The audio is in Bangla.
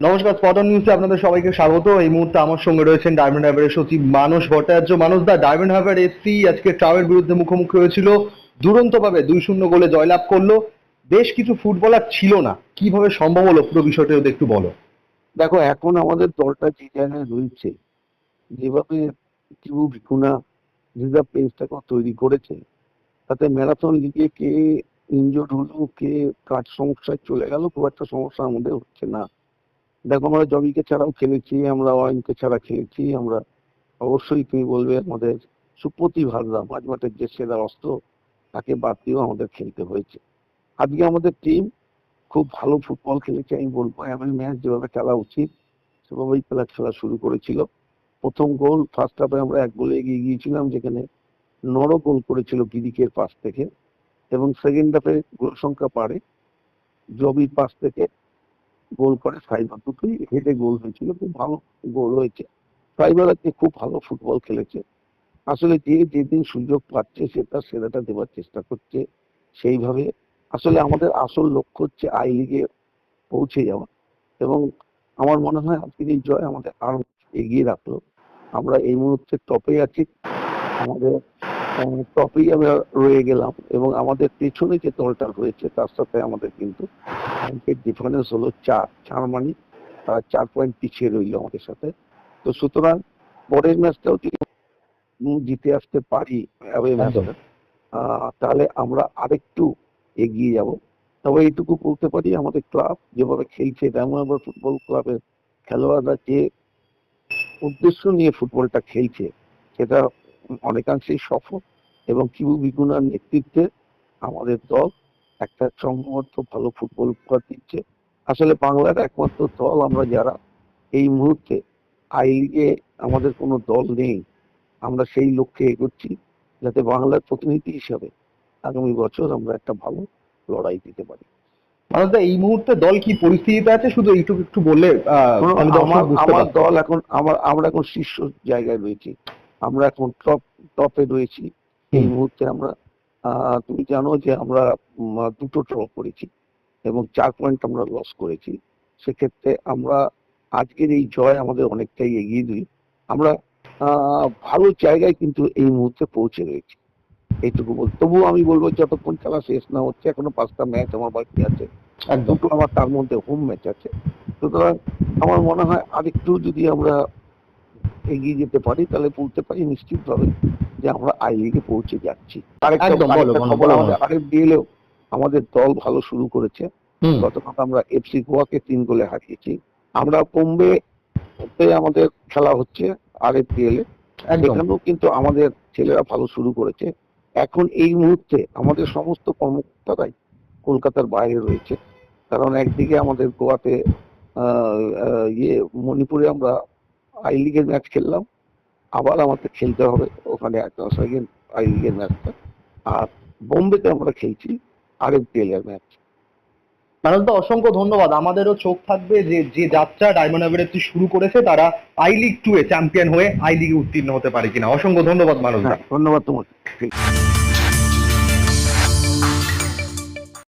নমস্কার স্পটন নিউজে আপনাদের সবাইকে স্বাগত। এই মুহূর্তে আমার সঙ্গে রয়েছেন ডায়মন্ড হারবারের সচিব মানস ভট্টাচার্য। মানুষ দা, ডায়মন্ড হারবার এফসি আজকে ট্রাভের বিরুদ্ধে মুখোমুখি হয়েছিল। দুরন্তভাবে দুই শূন্য গোলে জয়লাভ করল। বেশ কিছু ফুটবলার ছিল না। কীভাবে সম্ভব হলো? পুরো বিষয়টা যদি একটু বলো। দেখো, এখন আমাদের দলটা যে জায়গায় রয়েছে, যেভাবে কিবু ভিকুনা যেটা পেজটাকে তৈরি করেছে, তাতে ম্যারাথন লিগে কে ইনজোর্ড হলো, কে কাজ সমস্যায় চলে গেল, খুব একটা সমস্যা আমাদের হচ্ছে না। দেখো, আমরা জবিকে ছাড়াও খেলেছি, আমরা ওয়াইনকে ছাড়া খেলেছি, আমরা অবশ্যই তুমি বলবে আমাদের সুপ্রতি ভারদা মাঝমাঠের যে সেরা অস্ত্র, তাকে বাদ দিয়েও আমাদের খেলতে হয়েছে। আজকে আমাদের টিম খুব ভালো ফুটবল খেলেছে, আমি বলব এমন ম্যাচ যেভাবে খেলা উচিত, সেভাবেই খেলা খেলা শুরু করেছিল। প্রথম গোল ফার্স্ট হাফে আমরা এক গোলে এগিয়ে গিয়েছিলাম, যেখানে নর গোল করেছিল গিরিকের পাশ থেকে, এবং সেকেন্ড হাফে গোল সংখ্যা পারে জবির পাশ থেকে গোল করে ফাইবার দুটোই হেডে গোল হয়েছিল, খুব ভালো গোল হয়েছে। ফাইবার আজকে খুব ভালো ফুটবল খেলেছে। আসলে যে যেদিন সুযোগ পাচ্ছে সে তার সেরাটা দেওয়ার চেষ্টা করছে সেইভাবে। আসলে আমাদের আসল লক্ষ্য হচ্ছে আই লিগে পৌঁছে যাওয়া এবং আমার মনে হয় আজকের এই জয় আমাদের আরও এগিয়ে রাখল। আমরা এই মুহূর্তে টপে আছি। আমাদের টপেই আমরা রয়ে গেলাম এবং আমাদের পেছনে যে দলটা রয়েছে তার সাথে আমাদের কিন্তু পয়েন্টের ডিফারেন্স হলো চার। চার মানে তারা চার পয়েন্ট পিছিয়ে রইল আমাদের সাথে। তো সুতরাং পরের ম্যাচটাও যদি জিতে আসতে পারি তাহলে আমরা আরেকটু এগিয়ে যাব। তবে এইটুকু বলতে পারি আমাদের ক্লাব যেভাবে খেলছে ডায়মন্ড ফুটবল ক্লাবের খেলোয়াড়রা যে উদ্দেশ্য নিয়ে ফুটবলটা খেলছে সেটা অনেকাংশেই সফল এবং কিবু বিগুনার নেতৃত্বে আমাদের দল একটা সংঘবদ্ধ ভালো ফুটবল উপহার দিচ্ছে। আসলে বাংলার একমাত্র দল আমরা যারা এই মুহূর্তে আই লিগে আমাদের কোনো দল নেই। আমরা সেই লক্ষ্যে এগোচ্ছি যাতে বাংলার প্রতিনিধি হিসাবে আগামী বছর আমরা একটা ভালো লড়াই দিতে পারি। এই মুহূর্তে দল কি পরিস্থিতিতে আছে? শুধু এইটুকু একটু বললে আমার। দল এখন আমার আমরা এখন শীর্ষ জায়গায় রয়েছি। আমরা এখন টপ টপে রয়েছি। এই মুহূর্তে আমরা আহ, তুমি জানো যে আমরা দুটো ড্র করেছি এবং চার পয়েন্ট আমরা লস করেছি। সেক্ষেত্রে আমরা আজকের এই জয় আমাদের অনেকটাই এগিয়ে দিই আমরা আহ, ভালো জায়গায় কিন্তু এই মুহূর্তে পৌঁছে রয়েছি। এইটুকু বল তবুও আমি বলব যতক্ষণ খেলা শেষ না হচ্ছে এখনও পাঁচটা ম্যাচ আমার বাকি আছে। দুটো আমার তার মধ্যে হোম ম্যাচ আছে। সুতরাং আমার মনে হয় আরেকটু যদি আমরা এগিয়ে যেতে পারি তাহলে বলতে পারি নিশ্চিতভাবে যে আমরা আই লিগে পৌঁছে যাচ্ছি। আরেকটা। আমাদের দল ভালো শুরু করেছে। গতকাল আমরা এফসি গোয়াকে তিন গোলে হারিয়েছি। আমরা বোম্বে আমাদের খেলা হচ্ছে আর এফ একদম। সেখানেও কিন্তু আমাদের ছেলেরা ভালো শুরু করেছে। এখন এই মুহূর্তে আমাদের সমস্ত কর্মকর্তারাই কলকাতার বাইরে রয়েছে। কারণ একদিকে আমাদের গোয়াতে ইয়ে মণিপুরে আমরা আই লিগের ম্যাচ খেললাম। আবার আমাদের খেলতে হবে ওখানে সেকেন্ড আই লিগের ম্যাচটা আর বোম্বেতে আমরা খেলছি আর এফ এর ম্যাচ মানুষ অসংখ্য ধন্যবাদ। আমাদেরও চোখ থাকবে যে যে যাত্রা ডায়মন্ড এফসি শুরু করেছে তারা আই লিগ টু এ চ্যাম্পিয়ন হয়ে আই লিগে উত্তীর্ণ হতে পারে কিনা। অসংখ্য ধন্যবাদ মানুষ ধন্যবাদ তোমাকে।